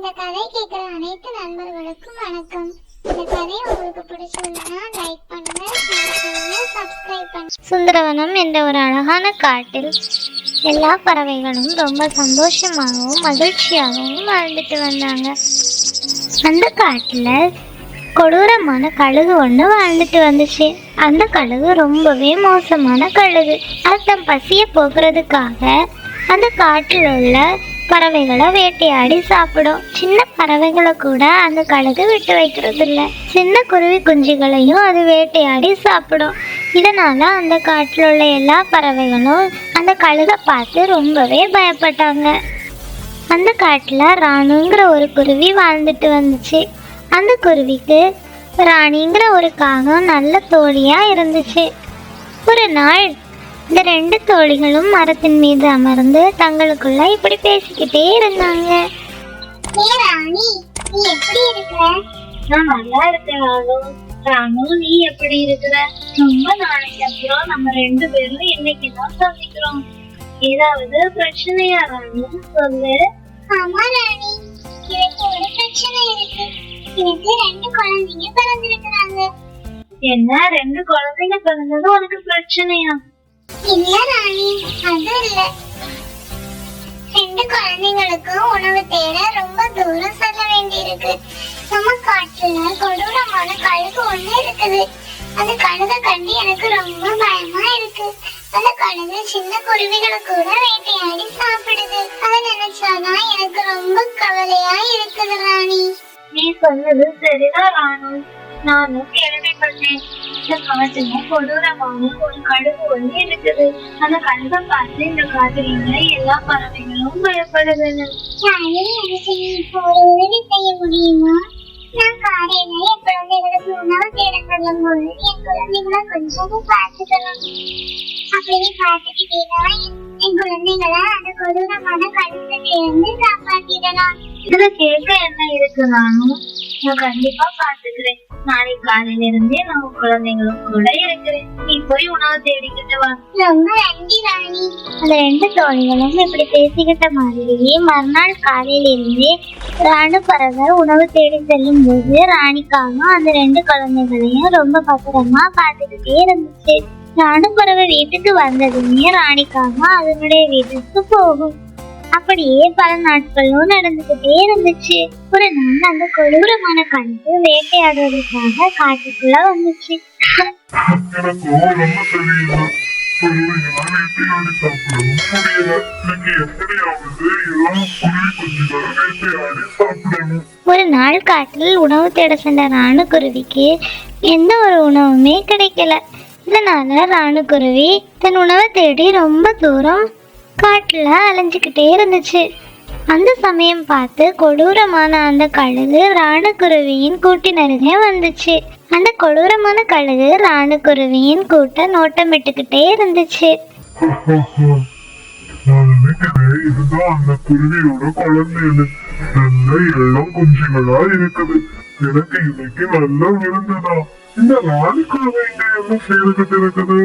இந்த கதை கேட்குற அனைத்து நண்பர்களுக்கும் வணக்கம். இந்த கதை உங்களுக்கு பிடிச்சிருந்தா லைக் பண்ணுங்க ஷேர் பண்ணுங்க சப்ஸ்கிரைப் பண்ணுங்க. சுந்தரவனம் என்ற ஒரு அழகான காட்டில் எல்லா பறவைகளும் ரொம்ப சந்தோஷமாகவும் மகிழ்ச்சியாகவும் வாழ்ந்துட்டு வந்தாங்க. அந்த காட்டில் கொடூரமான கழுகு ஒன்று வாழ்ந்துட்டு வந்துச்சு. அந்த கழுகு ரொம்பவே மோசமான கழுகு. அது தன் பசியை போக்குறதுக்காக அந்த காட்டில் உள்ள பறவைகளை வேட்டையாடி சாப்பிடும். சின்ன பறவைகளை கூட அந்த கழுகு விட்டு வைக்கிறது இல்ல சின்ன குருவி குஞ்சுகளையும் அது வேட்டையாடி சாப்பிடும். இதனால அந்த காட்டில் உள்ள எல்லா பறவைகளும் அந்த கழுகை பார்த்து ரொம்பவே பயப்பட்டாங்க. அந்த காட்டில் ராணுங்கிற ஒரு குருவி வாழ்ந்துட்டு வந்துச்சு. அந்த குருவிக்கு ராணிங்கிற ஒரு காகம் நல்ல தோழியா இருந்துச்சு. ஒரு நாள் இந்த ரெண்டு தோழிகளும் மரத்தின் மீது அமர்ந்து தங்களுக்குள்ள இப்படி பேசிக்கிட்டே இருந்தாங்க. ஏ ராணி நீ எப்படி இருக்கிற நான் நல்லா இருக்கேன் ராணு ராணு நீ எப்படி இருக்கிற? ரொம்ப நாளைக்கு அப்புறம் நம்ம ரெண்டு பேரும் இன்னைக்கு தான் சந்திக்கிறோம். ஏதாவது பிரச்சனையா ராணு? சொல்லு. ஆமா ராணி. எனக்கு ஒரு பிரச்சனை இருக்கு. எனக்கு ரெண்டு குழந்தைங்க பிறந்திருக்கிறாங்க. என்ன? ரெண்டு குழந்தைங்க பிறந்தது உனக்கு பிரச்சனையா? இல்ல ராணி அது இல்ல ரெண்டு குழந்தைங்களுக்கும் உணவு தேட ரொம்ப தூரம் செல்ல வேண்டியிருக்கு நம்ம காட்டுல கொடூரமான கழுகு ஒண்ணு இருக்குது அந்த கழுத கண்டு எனக்கு ரொம்ப பயமா இருக்கு அந்த கழுகு சின்ன குருவிகளை கூட வேட்டையாடி சாப்பிடுது அதை நினைச்சாதான் எனக்கு ரொம்ப கவலையா இருக்குது ராணி நீ சொன்னது சரிதான் ராணு நானும் கேள்வி கேள்விப்பட்டேன் இந்த காட்டுல கொடூரமான ஒரு கழுகு ஒண்ணு இருக்குது அந்த கழுகை பார்த்து இந்த காட்டுல எல்லா பறவைகளும் உதவி செய்ய முடியுமா? நான் காலையில என் குழந்தைகளுக்கு உணவு தேட சொல்லும் போது என் குழந்தைகளை கொஞ்சம் பார்த்துக்கணும் அப்படி நீ பார்த்துக்கிட்டீங்கன்னா என்- என் குழந்தைகளை அந்த கொடூரமான கழுத்துல இருந்து காப்பாத்திடலாம். இதுல கேட்க என்ன இருக்கு நானும் நான் கண்டிப்பா பாத்துக்கிறேன். நாளைக்கு காலையில இருந்தே நான் குழந்தைங்களும் கூட இருக்கிறேன். நீ போய் உணவு தேடிக்கிட்டு வா. ரொம்ப நன்றி ராணி. அந்த ரெண்டு தோழிகளும் இப்படி பேசிக்கிட்ட மாதிரியே மறுநாள் காலையில இருந்தே ராணு பறவை உணவு தேடி செல்லும் போது ராணிக்காகவும் அந்த ரெண்டு குழந்தைகளையும் ரொம்ப பத்திரமா பாத்துக்கிட்டே இருந்துச்சு. ராணு பறவை வீட்டுக்கு வந்ததுமே ராணிக்காக அதனுடைய வீட்டுக்கு போகும். அப்படியே பல நாட்களும் நடந்துகிட்டே இருந்துச்சு. ஒரு நாள் அந்த கொடூரமான கண்டு வேட்டையாடுவதற்காக காட்டுக்குள்ள வந்துச்சு. ஒரு நாள் காட்டில் உணவு தேட சென்ற ராணுக்குருவிக்கு எந்த ஒரு உணவுமே கிடைக்கல. இதனால ராணுக்குருவி தன் உணவை தேடி ரொம்ப தூரம் காட்டுல அலைஞ்சிக்கிட்டே இருந்துச்சு. அந்த சமயம் பார்த்து கொடூரமான அந்த கழுகு ராணுக்குருவியின் கூட்டினருகே வந்துச்சு. அந்த கொடூரமான கழுகு ராணுக்குருவியின் கூட்ட நோட்டமிட்டுக்கிட்டே இருந்துச்சு. இதுதான் அந்த குருவியோட குழந்தைன்னு நல்ல எல்லாம் குஞ்சுகளா இருக்குது. எனக்கு இன்னைக்கு விருந்துதான். இந்த இங்க என்ன செய்துகிட்டு இருக்குது?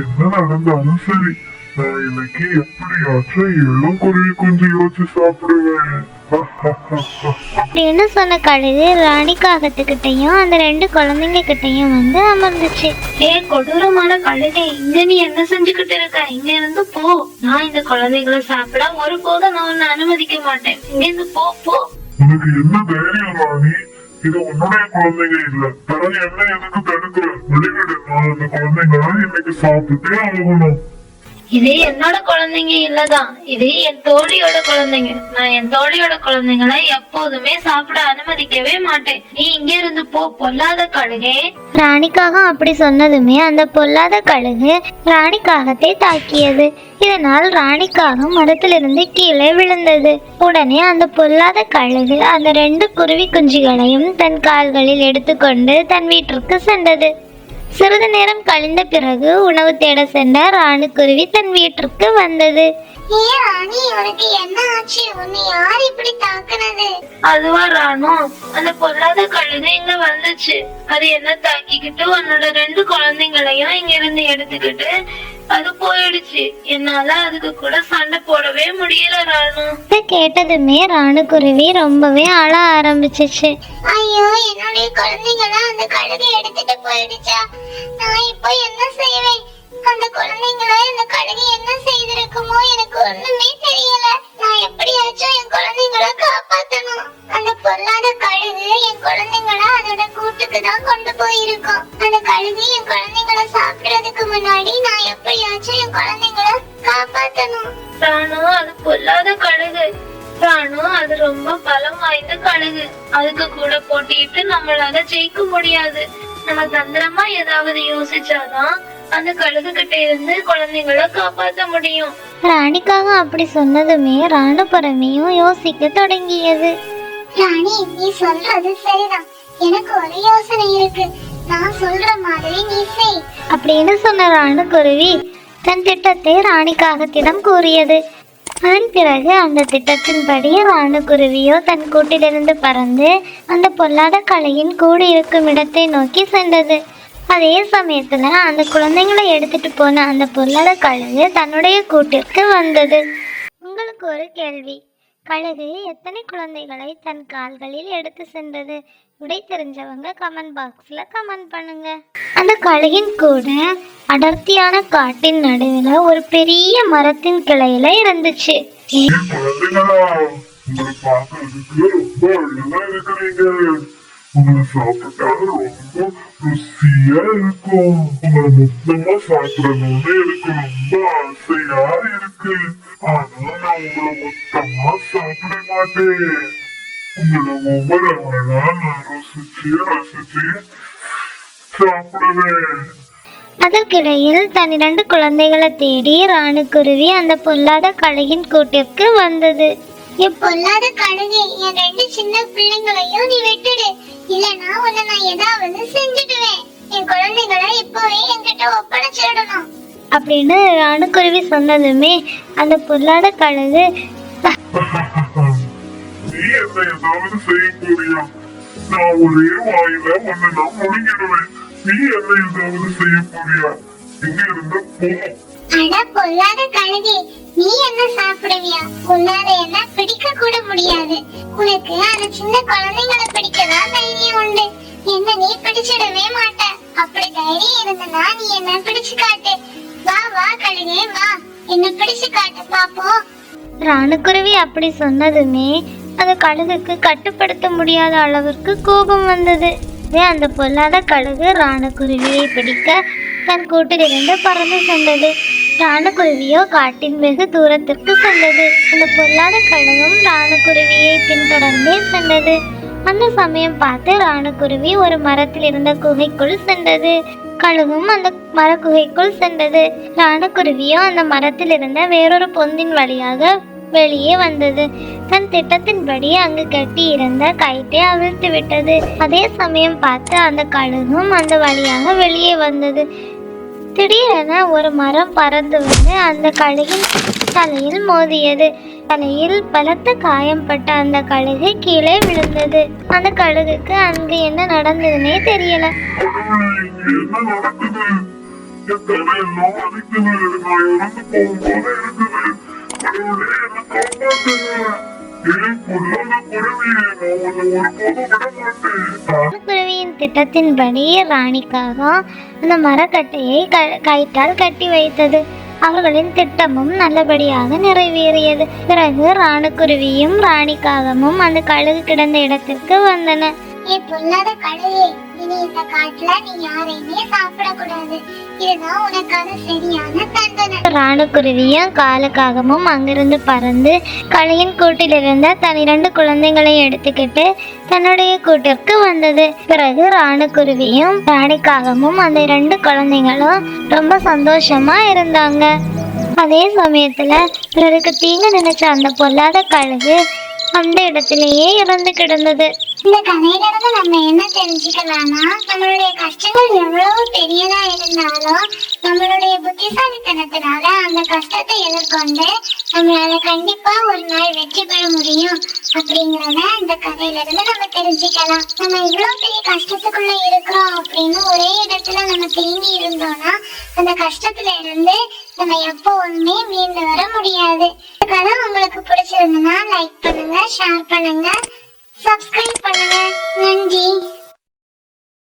என்ன நடந்தாலும் சரி. நான் இன்னைக்கு எப்படியாச்சும் எல்லாம் குருவி குஞ்சு யோசிச்சு சாப்பிடுவேன். அப்படின்னு சொன்ன கழுகு? ராணி காகத்துக்கிட்டையும் அந்த ரெண்டு குழந்தைங்க கிட்டையும் வந்து அமர்ந்துச்சு. ஏ கொடூரமான கழுகை இங்க நீ என்ன செஞ்சுக்கிட்டு இருக்க? இங்க இருந்து போ. நான் இந்த குழந்தைகளை சாப்பிட ஒருபோதும் நான் உன்னை அனுமதிக்க மாட்டேன். இங்க இருந்து போ போ. உனக்கு என்ன தைரியம் ராணி? இது உன்னுடைய குழந்தைங்க இல்ல. பிறகு என்ன எதுக்கு தடுக்கிற? வெளிவிடு நான் அந்த குழந்தைங்கள இன்னைக்கு சாப்பிட்டே ஆகணும். இது என்னோட குழந்தைங்க இல்லதான். இது என் தோழியோட குழந்தைங்க. நான் என் தோழியோட குழந்தைங்களை எப்போதுமே சாப்பிட அனுமதிக்கவே மாட்டேன். நீ இங்க இருந்து போ பொல்லாத கழுகே. ராணிக்காக அப்படி சொன்னதுமே அந்த பொல்லாத கழுகு ராணிக்காகத்தை தாக்கியது. இதனால் ராணிக்காக மரத்திலிருந்து கீழே விழுந்தது. உடனே அந்த பொல்லாத கழுகு அந்த ரெண்டு குருவி குஞ்சுகளையும் தன் கால்களில் எடுத்துக்கொண்டு தன் வீட்டிற்கு சென்றது. சிறிது நேரம் கழிந்த பிறகு உணவு தேட சென்ற ராணுக்குருவி தன் வீட்டிற்கு வந்தது. ஏ ராணி உனக்கு என்ன ஆச்சு? உன்னை யார் இப்படி தாக்குனது? அதுவா ராணு அந்த பொல்லாத கழுகு இங்க வந்துச்சு. அது என்ன தாக்கிக்கிட்டு உன்னோட ரெண்டு குழந்தைங்களையும் இங்க இருந்து எடுத்துக்கிட்டு அது போயிடுச்சு. என்னால அதுக்கு கூட சண்டை போடவே முடியல ராணு. இதை கேட்டதுமே ராணுக்குருவி ரொம்பவே அழ ஆரம்பிச்சிச்சு. ஐயோ என்னுடைய குழந்தைங்கள அந்த கழுதை எடுத்துட்டு போயிடுச்சா? நான் இப்போ என்ன செய்வேன்? அந்த குழந்தைங்கள இந்த கழுதை என்ன செய்திருக்குமோ எனக்கு ஒண்ணுமே தெரியல. நான் எப்படியாச்சும் என் குழந்தைங்கள காப்பாத்தணும். அந்த கழுகு குழந்தைங்கள கூட்டுக்கு தான் கொண்டு போயிருக்கோம். அந்த கழுகு என் குழந்தைங்கள சாப்பிடுறதுக்கு முன்னாடி நான் எப்படியாச்சும் என் குழந்தைங்கள காப்பாத்தணும். ராணு அது பொல்லாத கழுகு ராணு அது ரொம்ப பலம் வாய்ந்த கழுகு அதுக்கு கூட போட்டிட்டு நம்மளால ஜெயிக்க முடியாது. நம்ம தந்திரமா ஏதாவது யோசிச்சாதான் அந்த கழுகு கிட்ட இருந்து குழந்தைங்கள காப்பாத்த முடியும். ராணிக்காக அப்படி சொன்னதுமே ராணுபுரமியும் யோசிக்க தொடங்கியது. ராணி நீ சொல்றது சரிதான். எனக்கு ஒரு யோசனை இருக்கு. நான் சொல்ற மாதிரி நீ செய். அப்படின்னு சொன்ன ராணுக்குருவி தன் திட்டத்தை ராணிக்காகத்திடம் கூறியது. அதன் பிறகு அந்த திட்டத்தின்படி ராணுக்குருவியோ தன் கூட்டிலிருந்து பறந்து அந்த பொல்லாத கலையின் கூடு இருக்கும் இடத்தை நோக்கி சென்றது. அதே சமயத்துல அந்த குழந்தைங்களை எடுத்துட்டு போன அந்த பொல்லாத கழுகு தன்னுடைய கூட்டிற்கு வந்தது. உங்களுக்கு ஒரு கேள்வி. கழுகு எத்தனை குழந்தைகளை தன் கால்களில் எடுத்து சென்றது? விடை தெரிஞ்சவங்க கமெண்ட் பாக்ஸ்ல கமெண்ட் பண்ணுங்க. அந்த கழுகின் கூட அடர்த்தியான காட்டின் நடுவில் ஒரு பெரிய மரத்தின் கிளையில இருந்துச்சு. குழந்தைங்களா உங்களை பார்க்கறதுக்கு ரொம்ப அழகா இருக்கிறீங்க. உங்களை சாப்பிட்டா ரொம்ப ருசியா இருக்கும் உங்களை மொத்தமா சாப்பிடணும்னு எனக்கு ரொம்ப ஆசையா இருக்கு ஆனா நான் உங்களை மொத்தமா சாப்பிட மாட்டேன் உங்களை ஒவ்வொரு அழகா நான் ருசிச்சு ரசிச்சு சாப்பிடுவேன் அதற்கிடையில் தன் இரண்டு குழந்தைகளை தேடி ராணுக்குருவி அந்த பொல்லாத கலையின் கூட்டிற்கு வந்தது. என் பொல்லாத கழுகு என் ரெண்டு சின்ன பிள்ளைங்களையும் நீ விட்டுடு. இல்லனா உன்னை நான் ஏதாவது செஞ்சுடுவேன். என் குழந்தைகளை இப்பவே என்கிட்ட ஒப்படைச்சிடணும் அப்படின்னு ராணுக்குருவி சொன்னதுமே அந்த பொல்லாத கழுகு நீ என்ன ஏதாவது செய்ய போறியா? நான் ஒரே வாயில உன்னை நான் முழுங்கிடுவேன் நீ என்ன ஏதாவது செய்ய போறியா? இங்க இருந்து போ. அட பொல்லாத கழுகு நீ என்ன சாப்பிடுவியா? உன்னால என்ன பிடிக்க கூட முடியாது. உனக்கு அந்த சின்ன குழந்தைங்களை பிடிக்கதான் தைரியம் உண்டு? என்ன நீ பிடிச்சிடவே மாட்ட. அப்படி தைரியம் இருந்தனா நீ என்ன பிடிச்சு காட்டு. வா வா கழுதே வா. என்ன பிடிச்சு காட்டு பாப்போம். ராணுக்குருவி அப்படி சொன்னதுமே அந்த கழுகுக்கு கட்டுப்படுத்த முடியாத அளவிற்கு கோபம் வந்தது. அந்த பொல்லாத கழுகு ராணுக்குருவியை பிடிக்க தன் கூட்டிலிருந்து பறந்து சென்றது. ராணுக்குருவியோ காட்டின் வெகு தூரத்திற்கு சென்றது. அந்த பொல்லாத கழுகும் ராணுக்குருவியை பின்தொடர்ந்தே சென்றது. அந்த சமயம் பார்த்து ராணுக்குருவி ஒரு மரத்தில் இருந்த குகைக்குள் சென்றது. கழுகும் அந்த மரக்குகைக்குள் சென்றது. ராணுக்குருவியோ அந்த மரத்தில் இருந்த வேறொரு பொந்தின் வழியாக வெளியே வந்தது. தன் திட்டத்தின்படி அங்கு கட்டி இருந்த கயிற்றை அவிழ்த்து விட்டது அதே சமயம் பார்த்து அந்த கழுகும் அந்த வழியாக வெளியே வந்தது. திடீரென ஒரு மரம் பறந்து வந்து அந்த கழுகின் தலையில் மோதியது. தலையில் பலத்த காயம்பட்ட அந்த கழுகு கீழே விழுந்தது. அந்த கழுகுக்கு அங்கு என்ன நடந்ததுன்னே தெரியல. என்ன திட்டத்தின்படி ராணிக்காக அந்த மரக்கட்டையை கயிற்றால் கட்டி வைத்தது. அவர்களின் திட்டமும் நல்லபடியாக நிறைவேறியது. பிறகு ராணுக்குருவியும் ராணிக்காகமும் அந்த கழுகு கிடந்த இடத்திற்கு வந்தன. ஏ பொல்லாத கழுகு இனி இந்த காட்டுல நீ யாரையுமே சாப்பிடக்கூடாது. இதுதான் உனக்கான சரியான தண்டனை. ராணுக்குருவியும் காலுக்காகவும் அங்கிருந்து பறந்து கழுகின் கூட்டிலிருந்த தன் இரண்டு குழந்தைகளை எடுத்துக்கிட்டு தன்னுடைய கூட்டிற்கு வந்தது. பிறகு ராணுக்குருவியும் ராணிக்காகவும் அந்த இரண்டு குழந்தைங்களும் ரொம்ப சந்தோஷமா இருந்தாங்க. அதே சமயத்துல பிறருக்கு தீங்கு நினைச்ச அந்த பொல்லாத கழுகு அந்த இடத்திலேயே இறந்து கிடந்தது. இந்த கதையிலிருந்து நம்ம என்ன தெரிஞ்சுக்கலாம்னா நம்மளுடைய கஷ்டங்கள் எவ்வளவு பெரியதா இருந்தாலும் நம்மளுடைய புத்திசாலித்தனத்தினால அந்த கஷ்டத்தை எதிர்கொண்டு நம்மளால கண்டிப்பா ஒரு நாள் வெற்றி பெற முடியும் அப்படிங்கறத இந்த கதையில இருந்து நம்ம தெரிஞ்சுக்கலாம். நம்ம இவ்வளவு பெரிய கஷ்டத்துக்குள்ள இருக்கிறோம் அப்படின்னு ஒரே இடத்துல நம்ம தேங்கி இருந்தோம்னா அந்த கஷ்டத்துல இருந்து நம்ம எப்பவுமே மீண்டு வர முடியாது. இந்த கதை உங்களுக்கு பிடிச்சிருந்ததுன்னா லைக் பண்ணுங்க ஷேர் பண்ணுங்க. சப்ஸ்கிரைப் பண்ணுங்க. நன்றி.